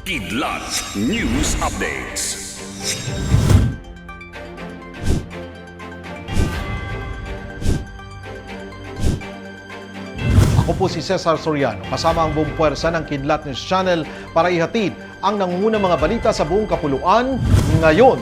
Kidlat News Updates. Ako po si Cesar Soriano, kasama ang buong puwersa ng Kidlat News Channel para ihatid ang nangungunang mga balita sa buong kapuluan ngayon.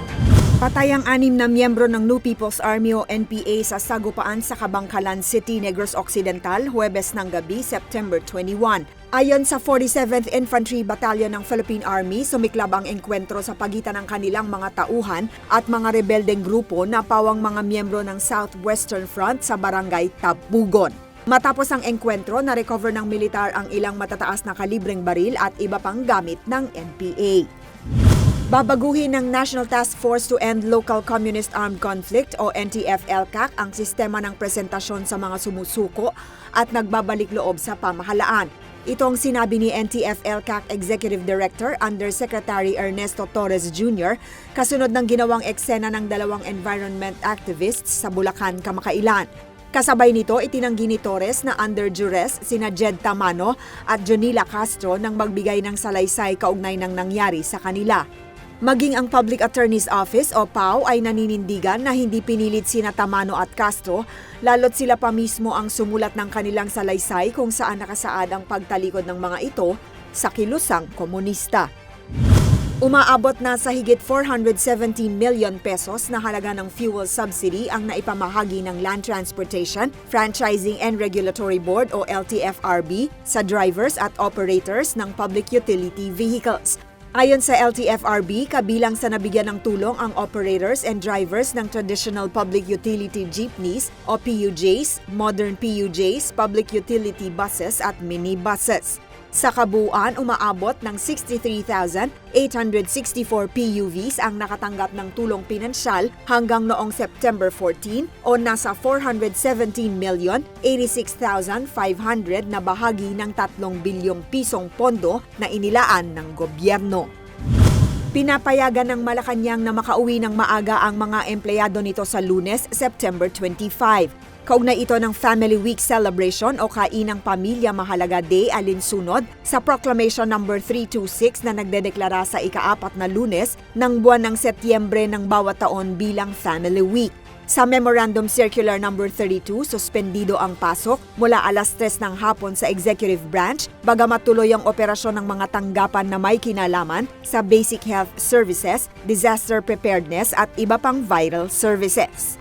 Patay ang anim na miyembro ng New People's Army o NPA sa sagupaan sa Kabangkalan City, Negros Occidental, Huwebes ng gabi, September 21. Ayon sa 47th Infantry Battalion ng Philippine Army, sumiklab ang engkwentro sa pagitan ng kanilang mga tauhan at mga rebeldeng grupo na pawang mga miyembro ng Southwestern Front sa barangay Tabugon. Matapos ang engkwentro, na-recover ng militar ang ilang matataas na kalibreng baril at iba pang gamit ng NPA. Babaguhin ng National Task Force to End Local Communist Armed Conflict o NTF-ELCAC ang sistema ng presentasyon sa mga sumusuko at nagbabalik loob sa pamahalaan. Ito ang sinabi ni NTF-ELCAC Executive Director Undersecretary Ernesto Torres Jr. kasunod ng ginawang eksena ng dalawang environment activists sa Bulacan kamakailan. Kasabay nito, itinanggi ni Torres na under duress sina Jed Tamano at Jonila Castro nang magbigay ng salaysay kaugnay ng nangyari sa kanila. Maging ang Public Attorney's Office o PAO ay naninindigan na hindi pinilit sina Tamano at Castro, lalo't sila pa mismo ang sumulat ng kanilang salaysay kung saan nakasaad ang pagtalikod ng mga ito sa kilusang komunista. Umaabot na sa higit 417 million pesos na halaga ng fuel subsidy ang naipamahagi ng Land Transportation, Franchising and Regulatory Board o LTFRB sa drivers at operators ng public utility vehicles. Ayon sa LTFRB, kabilang sa nabigyan ng tulong ang operators and drivers ng traditional public utility jeepneys o PUJs, modern PUJs, public utility buses at minibuses. Sa kabuuan, umaabot ng 63,864 PUVs ang nakatanggap ng tulong pinansyal hanggang noong September 14 o nasa 417 million 86,500 na bahagi ng 3 bilyong pisong pondo na inilaan ng gobyerno. Pinapayagan ng Malacanang na makauwi ng maaga ang mga empleyado nito sa lunes, September 25. Kaugnay ito ng Family Week celebration o Kainang Pamilya Mahalaga Day alinsunod sa Proclamation No. 326 na nagdedeklara sa ikaapat na lunes ng buwan ng Setyembre ng bawat taon bilang Family Week. Sa Memorandum Circular No. 32, suspendido ang pasok mula alas 3 ng hapon sa Executive Branch, bagamat tuloy ang operasyon ng mga tanggapan na may kinalaman sa basic health services, disaster preparedness at iba pang vital services.